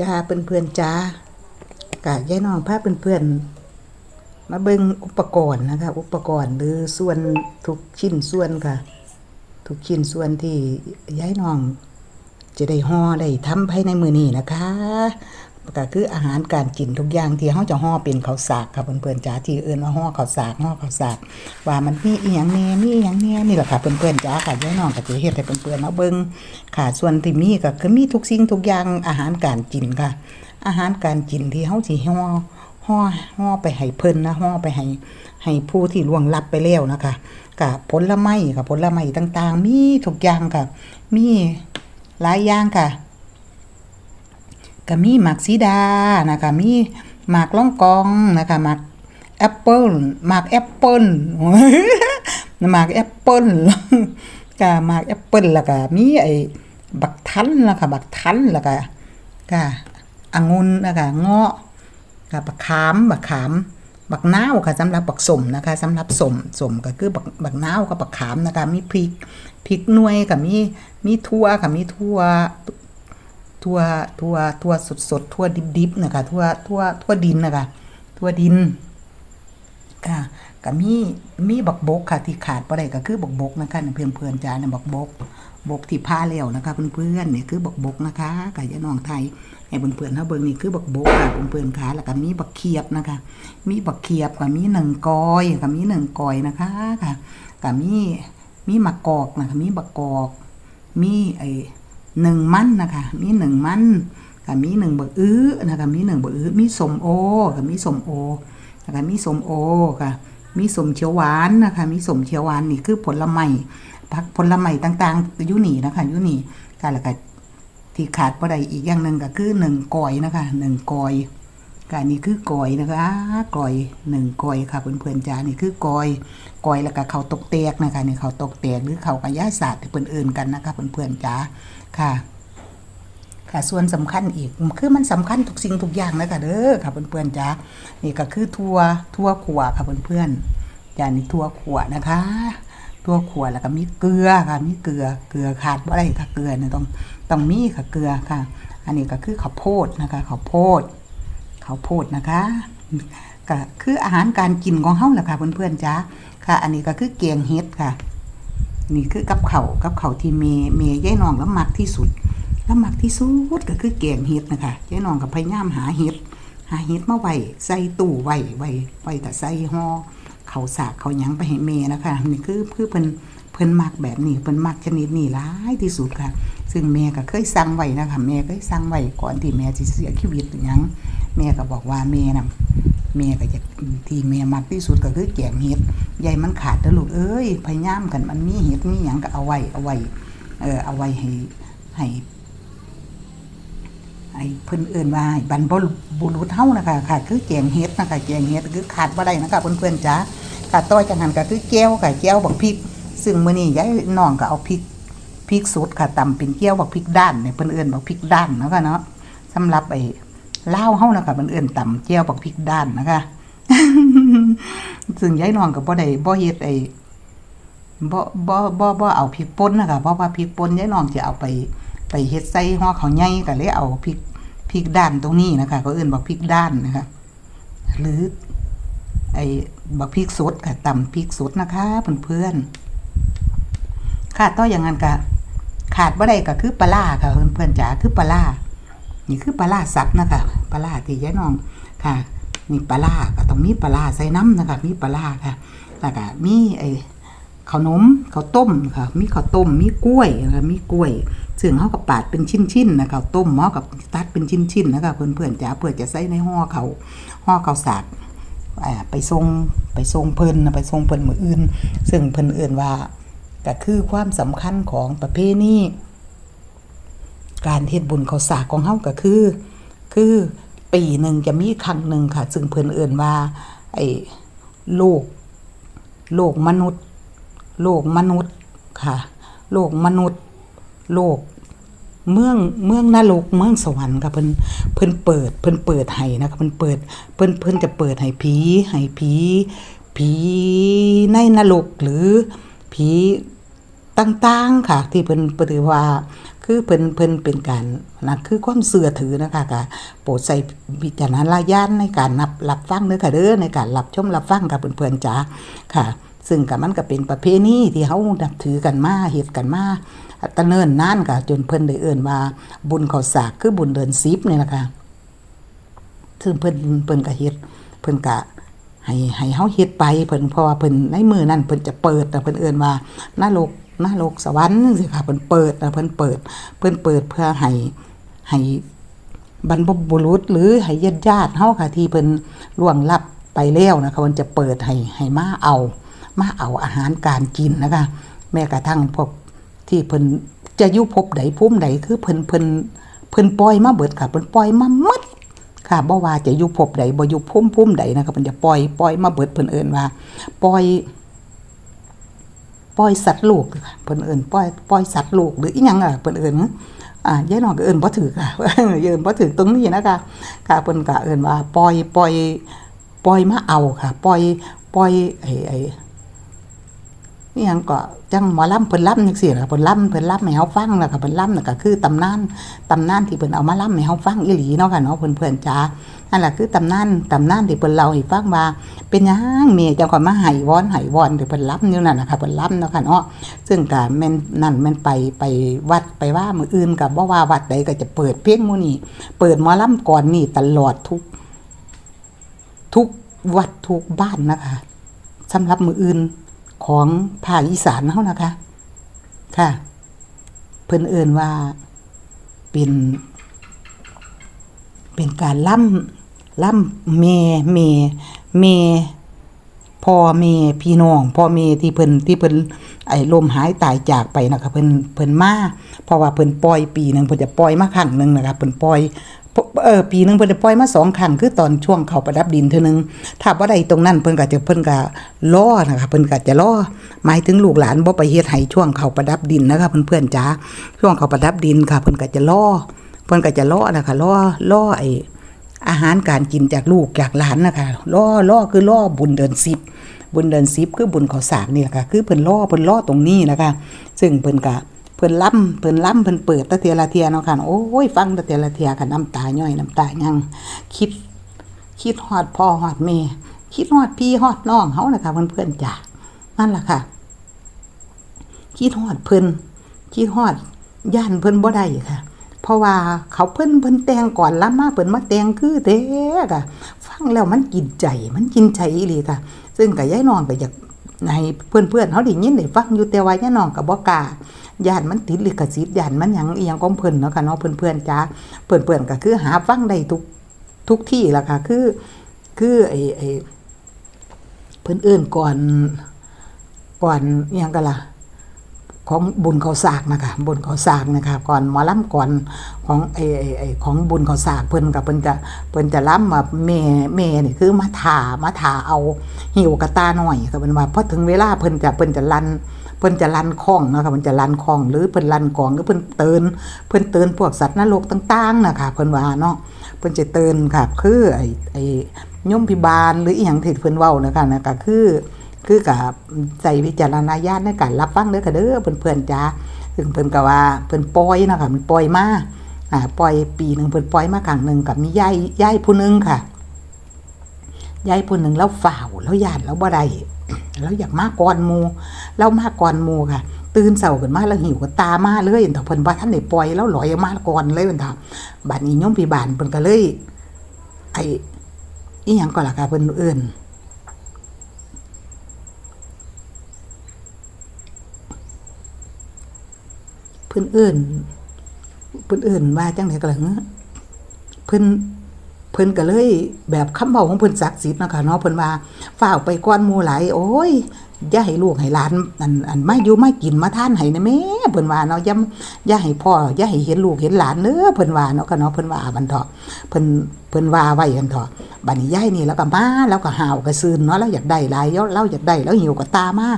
จ้าเพื่อนๆจ้ากะยายน้องพาเพื่อนๆมาเบิ่งอุปกรณ์นะคะ อุปกรณ์หรือส่วนทุกชิ้นส่วนค่ะ ทุกชิ้นส่วนที่ยายน้อง จะได้ห่อได้ทำภายในมือนี้นะคะ ก็คืออาหารการกินทุกอย่างที่เฮาจะห่อเป็นข้าวสากค่ะเพื่อนๆจ้าที่เอิ้นว่าห่อข้าวสากห่อข้าวสากว่ามันมีอีหยังแน่มีอีหยังแน่นี่แหละค่ะเพื่อนๆจ้าค่ะยายน้องก็จะเฮ็ดให้เพื่อนๆเอาเบิ่งค่ะส่วนที่มีก็คือมีทุกสิ่งทุกอย่างอาหารการกินค่ะ อาหารการกินที่เฮาสิห่อห่อห่อไปให้เพิ่นนะห่อไปให้ให้ผู้ที่ล่วงลับไปแล้วนะคะกับผลไม้ค่ะผลไม้ต่างๆ มีทุกอย่างค่ะ มีหลายอย่างค่ะ ก็มีหมากสีดานะคะมีหมากล่องกองนะคะหมากแอปเปิลหมากแอปเปิลหมากแอปเปิลก็หมากแอปเปิลแล้วก็มีไอ้บักทันแล้วค่ะบักทันแล้วก็ก็องุ่นแล้วก็เงาะกับบักขามบักขามบักนาวค่ะสำหรับบักสมนะคะสำหรับสมสมก็คือบักบักนาวกับบักขามนะคะมีพริกพริกหน่วยกับมีมีทั่วค่ะมีทั่ว ทั่วทั่วทั่วสดสดทั่วดิบดิบๆนะคะทั่วทั่วทั่วดินนะคะทั่วดินค่ะก็มีมีบักบกค่ะที่ขาดบ่ได้ก็คือบักบกนะคะเพื่อนเพื่อนๆจ้าเนี่ยบักบกบกที่พาแล้วนะคะเพื่อนๆเนี่ยคือบักบกนะคะกับยาน้องไทยให้เพื่อนๆเฮาเบิ่งนี่คือบักบกค่ะเพื่อนๆค่ะแล้วก็มีบักเขียบนะคะ มีบักเขียบกับมีหนึ่งกอยกับมีหนึ่งกอยนะคะค่ะกับมีมีมะกอกนะคะมีบักกอก มีไอ หนึ่งมันนะคะมีหนึ่งมันกับมีหนึ่งบักอื้อนะคะมีหนึ่งบักอื้อมีสมโอกับมีสมโอนะคะมีสมโอค่ะมีสมเขียวหวานนะคะมีสมเขียวหวานนี่คือผลไม้ผักผลไม้ต่างๆอยู่นี่นะคะอยู่นี่ก็แล้วก็ที่ขาดบ่ได้อีกอย่างหนึ่งก็คือหนึ่งกอยนะคะหนึ่งกอยก็อันนี้คือกอยนะคะกอยหนึ่งกอยค่ะเพื่อนๆจ้านี่คือกอยกอยแล้วก็เขาตกแตกนะคะนี่เขาตกแตกหรือเขากระยาศาสตร์ที่เพื่อนเอินกันนะคะเพื่อนๆจ้า ค่ะ ค่ะส่วนสำคัญอีกคือมันสำคัญทุกสิ่งทุกอย่างนะคะเด้อค่ะเพื่อนๆจ้านี่ก็คือทัวทัวขัวค่ะเพื่อนๆจ้านี่ทัวขัวนะคะทั่วขัวแล้วก็มีเกลือค่ะ มีเกลือ เกลือขาดบ่ได้ค่ะ เกลือเนี่ยต้องต้องมีค่ะ เกลือค่ะ อันนี้ก็คือข้าวโพดนะคะข้าวโพดข้าวโพดนะคะก็คืออาหารการกินของเฮาแหละค่ะเพื่อนๆจ้าค่ะ อันนี้ก็คือแกงเห็ดค่ะ นี่คือกับเขาวกับเขาที่เมเมยายนองแล้วมักที่สุดแล้วมักที่สุดก็คือแกงเห็ดนะคะยายนองกับพยายามหาเห็ดหาเห็ดมาไว้ใส่ตู้ไว้ไว้ไว้แต่ใส่ห่อเขาสากเขายังไปให้เมนะคะนี่คือคือเพิ่นเพิ่นมักแบบนี้เพิ่นมักชนิดนี้หลายที่สุดค่ะ ซึ่งแม่ก็เคยสั่งไว้นะคะแม่เคยสั่งไว้ก่อนที่แม่จะเสียชีวิตหรือยังแม่ก็บอกว่าแม่น่ะแม่ก็จะ ที่แม่มักที่สุดก็คือแกงเห็ดใหญ่มันขาดแล้วลูกเอ้ยพยายามกันมันมีเห็ดมีหยังก็เอาไว้เอาไว้เออเอาไว้ให้ให้ไอ้เพิ่นเอิ้นว่าบรรพบุรุษเฮานะคะค่ะ คือแกงเห็ดนะคะแกงเห็ดคือขาดบ่ได้นะคะเพื่อนๆจ้าค่ะต่อยจากนั้นก็คือแก้วค่ะแก้วบักพริก ซึ่งมื้อนี้ยายน้องก็เอาพริกพริกสดค่ะตำเป็นแก้วบักพริกด้านเนี่ยเพิ่นเอิ้นบักพริกด้านเนาะค่ะเนาะสำหรับไอ้ลาวเฮานะคะเพิ่นเอิ้นตำแก้วบักพริกด้านนะคะ ซึ่งยายน้องก็บ่ได้บ่เฮ็ดไอ้บ่บ่บ่บ่เอาพริกป่นนะคะเพราะว่าพริกป่นยายน้องจะเอาไป ไปเฮ็ดใส่ห่อข้าวใหญ่ก็เลยเอาพริกพริกด้านตรงนี้นะคะเขาเอิ้นว่าพริกด้านนะคะ หรือ ไอ้บักพริกสดค่ะตำพริกสดนะคะเพื่อนๆค่ะต่ออย่างนั้นก็ขาดบ่ได้ก็คือปลาค่ะเพื่อนๆจ๋าคือปลานี่คือปลาสับนะคะปลาร้าที่ยายน้องค่ะ นี่ปลาร้าก็ต้องมีปลาร้าใส่น้ำนะคะมีปลาร้าค่ะแล้วก็มีไอ้ขนมข้าวต้มค่ะ มีข้าวต้ม มีกล้วยนะคะมีกล้วยซึ่งเขากับปาดเป็นชิ้นๆนะข้าวต้มหม้อกับตัดเป็นชิ้นๆนะคะเพื่อนๆจ้าเพื่อจะใส่ในห่อเขาห่อข้าวสากไปทรงไปทรงเพิ่นไปทรงเพิ่นมืออื่น ซึ่งเพิ่นเอื่นว่าก็คือความสำคัญของประเพณีการเฮ็ดบุญข้าวสากของเฮาก็คือ คือ ปีหนึ่งจะมีครั้งหนึ่งค่ะ ซึ่งเพิ่นเอื่นว่า ไอ้โลกโลกมนุษย์ โลกมนุษย์ค่ะ โลกมนุษย์ โลกเมืองเมืองนรกเมืองสวรรค์ค่ะเพิ่นเพิ่นเปิด เพิ่นเปิดให้นะคะเพิ่นเปิด เพิ่นเพิ่นจะเปิดให้ผีให้ผีผีในนรกหรือผี ต่างๆค่ะที่เพิ่นปฏิว่าคือเพิ่นเพิ่นเป็นการนะคือความเสื่อถือนะคะก็โปรดใส่วิจารณญาณในการนับรับฟังเด้อค่ะเด้อในการรับชมรับฟังกับเพื่อนๆจ๋าค่ะ ซึ่งก็มันก็เป็นประเพณีที่เฮานับถือกันมาเฮ็ดกันมาตะเนิ่นนานค่ะจนเพิ่นได้เอิ้นว่าบุญข้าวสากคือบุญเดือน10นี่ล่ะค่ะซึ่งเพิ่นเพิ่นก็เฮ็ดเพิ่นก็ให้ให้เฮาเฮ็ดไปเพิ่นเพราะว่าเพิ่นในมือนั้นเพิ่นจะเปิดแต่เพิ่นเอิ้นว่านรก นรกสวรรค์จังซี่ค่ะเพิ่นเปิดนะเพิ่นเปิด เพิ่นเปิดเพื่อให้ให้บรรพบุรุษหรือให้ญาติญาติเฮาค่ะที่เพิ่นล่วงลับไปแล้วนะคะเพิ่นจะเปิดให้ให้มาเอา มาเอาอาหารการกินนะคะ แม้กระทั่งพวกที่เพิ่นจะอยู่ภพใดภูมิใดคือเพิ่นเพิ่นเพิ่นปล่อยมาเบิดค่ะเพิ่นปล่อยมาหมดค่ะบ่ว่าจะอยู่ภพใดบ่อยู่ภูมิภูมิใดนะครับเพิ่นจะปล่อยปล่อยมาเบิดเพิ่นเอิ้นว่าปล่อย ปล่อยสัตว์ลูกค่ะเพิ่นเอิ่นปล่อยปล่อยสัตว์ลูกหรืออีหยังอะเพิ่นเอิ้นอ่ายายน้องก็เอิ่นบ่ถือค่ะเอิ่นบ่ถือตรงนี้นะคะค่ะเพิ่นก็เอิ้นว่าปล่อยปล่อยปล่อยมาเอาค่ะ ปล่อยปล่อยไอ้ไอ้ นี่หยังก็จังหมอล่ำเพิ่นลำจังซี่ล่ะเพิ่นล่ำเพิ่นลำให้เฮาฟังแล้วก็เพิ่นล่ำน่ะก็คือตำนานตำนานที่เพิ่นเอามาลำให้เฮาฟังอีหลีเนาะค่ะเนาะเพิ่นๆจ๋านั่นแหละคือตำนานตำนานที่เพิ่นเล่าให้ฟังว่าเป็นหยังแม่จังค่อยมาให้วอนให้วอนที่เพิ่นลำอยู่นั่นน่ะค่ะเพิ่นล่ำเนาะค่ะเนาะซึ่งก็แม่นนั่นแม่นไปไปวัดไปว่ามื้ออื่นก็บ่ว่าวัดใดก็จะเปิดเพลงหมู่นี้เปิดหมอล่ำก่อนนี่ตลอดทุก ทุกวัดทุกบ้านนะคะสำหรับมืออื่น ของภาคอีสานเฮานะคะ ค่ะ เพิ่นเอิ้นว่าเป็นเป็นการล่ำล่ำเมเมเมพ่อเมพี่น้องพ่อเมที่เพิ่นที่เพิ่นไอ้ลมหายตายจากไปนะคะเพิ่นเพิ่นมาเพราะว่าเพิ่นปล่อยปีหนึ่งเพิ่นจะปล่อยมาครั้งหนึ่งนะคะเพิ่นปล่อย เออปีหนึงเพิ่นปล่อยมาสองครั้งคือตอนช่วงเขาประดับดินเท่านึงถ้าบ่ได้ตรงนั้นเพิ่นก็จะเพิ่นก็รอนะคะเพิ่นก็จะรอหมายถึงลูกหลานบ่ไปเฮ็ดให้ช่วงเขาประดับดินนะคะเพื่อนๆจ๋าช่วงเขาประดับดินค่ะเพิ่นก็จะรอเพิ่นก็จะรอนะคะรอรอไออาหารการกินจากลูกจากหลานนะคะล่อล่อคือล่อบุญเดือนสิบบุญเดือนสิบคือบุญข้าวสากนี่แหละค่ะคือเพิ่นล่อเพิ่นล่อตรงนี้นะคะ ซึ่งเพิ่นกะ เพิ่นล่ำเพิ่นล่ำเพิ่นเปิดตะเทียละเทียเนาะค่ะโอ้ยฟังตะเทียละเทียค่ะน้ำตาย่อยน้ำตายังคิด คิดฮอดพ่อฮอดแม่คิดฮอดพี่ฮอดน้องเฮานะคะเพื่อนๆจ้ะนั่นแหละค่ะ คิดฮอดเพิ่นคิดฮอดย่านเพิ่นบ่ได้ค่ะ เพราะว่าเขาเพิ่นเพิ่นแต่งก่อนล้ำมาเพิ่นมาแต่งคือเด้ค่ะ ฟังแล้วมันกินใจมันกินใจอีหลีค่ะ ซึ่งก็ยายน้องก็อยากให้เพื่อนๆเฮาได้ยินได้ฟังอยู่แต่ว่ายายน้องก็บ่กล้า ย่านมันติดลิขสิทธิ์ย่านมันหยังอีหยังของเพิ่นเนาะค่ะเนาะเพื่อนๆจ้าเพื่อนๆก็คือหาฟังได้ทุกทุกที่ล่ะค่ะ คือคือไอ้ไอ้เพิ่นเอิ้นก่อนก่อนอยังกันล่ะของบุญเขาสากนะคะบุญเขาสากนะคะก่อนหมอลำก่อนของไอ้ไอ้ของบุญเขาสากเพิ่นกับเพิ่นจะเพิ่นจะล้ำมาเมเมนี่คือมาถามาถาเอาหิวกระตาหน่อยค่ะเพิ่นว่าพอถึงเวลาเพิ่นจะเพิ่นจะลัน เพิ่นจะลันคล้องนะคะเพิ่นจะลันคล้อง หรือเพิ่นลันกองหรือเพิ่นเตือนเพิ่นเตือนพวกสัตว์นรกต่างๆนะคะเพิ่นว่าเนาะเพิ่นจะเตือนค่ะ คือไอ้ไอ้ยมพิบาลหรืออีหยังที่เพิ่นเว้านะคะนะก็คือคือกับใส่วิจารณญาณในการรับฟังเด้อค่ะเด้อเพื่อนๆจ้าซึ่งเพิ่นก็ว่าเพิ่นปล่อยนะคะมันปล่อยมาอ่าปล่อยปีหนึงเพิ่นปล่อยมาครั้งหนึงกับมียายยายผู้หนึงค่ะ ยายผู้หนึ่งแล้วฝ่าวแล้วหย่านแล้วบ่ได้แล้วอยากมาก่อนมูแล้วมาก่อนมูค่ะ ตื่นเช้าขึ้นมาแล้วหิวก็ตามาเลยแต่เพิ่นบ่ทันได้ปล่อยแล้วลอยมาก่อนเลยเพิ่นថាบัดนี้โยมพี่บ้านเพิ่นก็เลย ไอ้อีหยังก็ล่ะค่ะเพิ่นเอิ้นเพิ่นเอื่นเพิ่นเอื่นว่าจังไดก็ล่ะเงเพิ่น พิ่นก็เลยแบบคำเว้าของเพิ่นศักดิ์สิทธิ์นะคะเนาะเพิ่นว่าฝ้าวไปก่อนมู่หลโอ้ยอย่าให้ลูกให้หลานอันอันมาอยู่มากินมาทานให้นะแม่เพิ่นว่าเนาะย่าอย่าให้พ่ออย่าให้เห็นลูกเห็นหลานเด้อเพิ่นว่าเนาะค่ะเนาะเพิ่นว่าบันเถาะเพิ่นเพิ่นว่าไว้กันเถาะบัดนี้ยายนี่แล้วก็มาแล้วก็หาวก็ซืนเนาะแล้วอยากได้หลายแล้วอยากได้แล้วหิวก็ตามา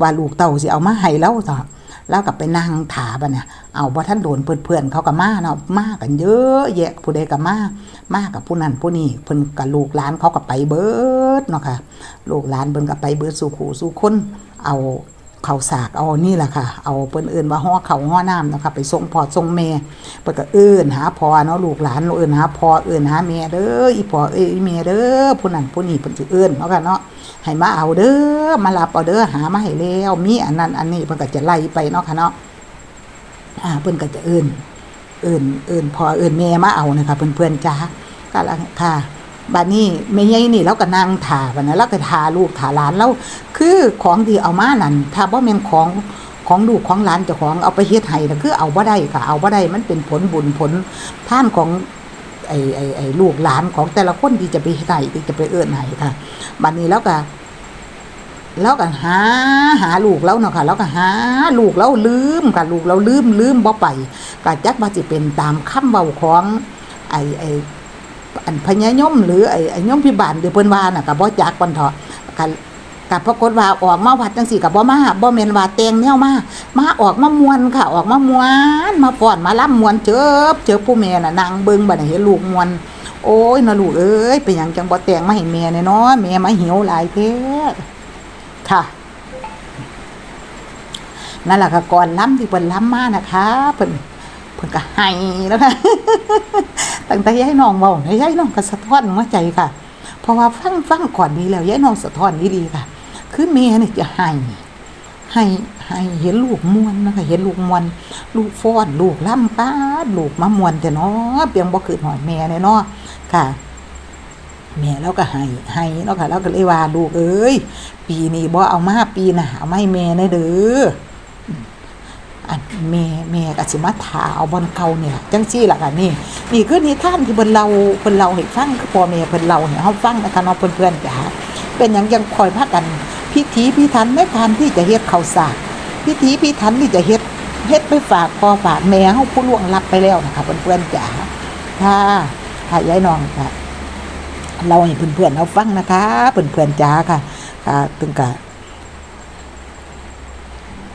ว่าลูกเต้าสิเอามาให้แล้วเถาะ แล้วกับไปนั่งถาบันเนี่ยเอาบ่ท่านโดนเพื่อนๆเขาก็มาเนาะมากันเยอะแยะผู้ใดก็มามากับผู้นั้นผู้นี้เพิ่นกับลูกหลานเขากับไปเบิดเนาะค่ะลูกหลานเพิ่นกับไปเบิดสู่ขู่สู่คนเอา ขาวสากเอานี่แหละค่ะ เอาเปิ้นเอิ้นว่าห่อเขาห่อน้ำนะคะไปส่งพ่อส่งแม่เปิ้นก็เอิ้นหาพ่อเนาะลูกหลานเอิ้นหาพ่อเอิ้นหาแม่เด้ออีพ่อเอ้ยอีแม่เด้อผู้นั้นผู้นี้เพิ่นสิเอิ้นเนาะค่ะเนาะให้มาเอาเด้อมารับเอาเด้อหามาให้แล้วมีอันนั้นอันนี้เพิ่นก็จะไล่ไปเนาะค่ะเนาะอ่าเพิ่นก็จะเอิ้นเอิ้นเอิ้นพ่อเอิ้นแม่มาเอานะคะเพื่อนๆจ้าก็ละค่ะ บัดนี้แม่ใหญ่นี่เราก็นั่งทาบัดนั้นเราก็ทาลูกทาหลานแล้วคือของที่เอามานั่นถ้าบ่แม่นของของลูกของหลานเจ้าของเอาไปเฮ็ดให้น่ะคือเอาบ่ได้ค่ะ เอาบ่ได้มันเป็นผลบุญผลท่านของไอ้ไอ้ไอ้ลูกหลานของแต่ละคนที่จะไปเฮ็ดให้ที่จะไปเอื้อนให้ค่ะบัดนี้แล้วก็แล้วก็หาหาลูกแล้วเนาะค่ะ แล้วก็หาลูกแล้วลืมค่ะ ลูกเราลืมลืมบ่ไปก็จักว่าสิเป็นตามคำเว้าของไอ้ไอ้ อันพญายมหรือไอ้ไอ้ยมพิบาลที่เพิ่นว่าน่ะก็บ่จักปานเถาะก็กับปรากฏว่าออกมาวัดจังสี่กับบ่มาบ่แม่นว่าแต่งแนวมามาออกมามวนค่ะ ออกมามวนมาฟ้อนมาล่ำมวนเจิบเจอผู้แม่น่ะนางเบิ่งบัดนี้เห็นลูกมวนโอ้ยนะลูกเอ้ยเป็นหยังจังบ่แต่งมาให้แม่แน่เนาะแม่มาหิวหลายแท้ค่ะนั่นแหละค่ะก่อนล้ำที่เพิ่นล้ำมานะคะเพิ่น พิ่นก็ให้แล้วค่ะตั้งแต่ยายน้องเว้าให้ยายน้องก็สะท้อนหัวใจค่ะ เพราะว่าฟังฟังก่อนนี้แล้วยายน้องสะท้อนดีๆค่ะ คือแม่นี่จะให้ให้ให้เห็นลูกมวนนะคะเห็นลูกมวนลูกฟ้อนลูกล่ำป้าลูกมามวนแต่เนาะเพียงบ่คือหอยแม่เนี่ยเนาะค่ะแม่แล้วก็ให้ให้เนาะค่ะแล้วก็เลยว่าลูกเอ้ยปีนี้บ่เอามาปีหน้าเอามาให้แม่นเด้อ แม่แม่ก็สิมาถาเอาบอนเก่าเนี่ยจังซี่ล่ะค่ะนี่นี่คือนิทานที่เพิ่นเราเพิ่นเราให้ฟังคือพ่อแม่เพิ่นเราให้เฮาฟังนะคะเนาะเพื่อนๆจ๋าเป็นหยังยังคอยพากันพิธีพิธันในการที่จะเฮ็ดข้าวสากพิธีพิธันที่จะเฮ็ดเฮ็ดไปฝากพ่อฝากแม่เฮาผู้ล่วงลับไปแล้วนะคะเพื่อนๆจ๋าค่ะค่ะยายน้องค่ะเราให้เพื่อนๆเราฟังนะคะเพื่อนๆจ๋าค่ะค่ะถึงกะ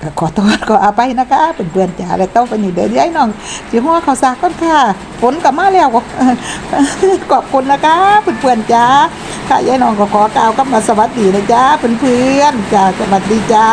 ก็ขอโทษขออาไปนะคะเพื่อนๆจ๋าแล้วต้องไปนี่เดี๋ยวยายน้องสิหัวเขาซากก่อนค่ะฝนกลับมาแล้วก็ขอบคุณนะคะเพื่อนๆจ๋าค่ะยายน้องก็ขอกล่าวกับมาสวัสดีนะจ๊ะเพื่อนๆจ้าสวัสดีจ้า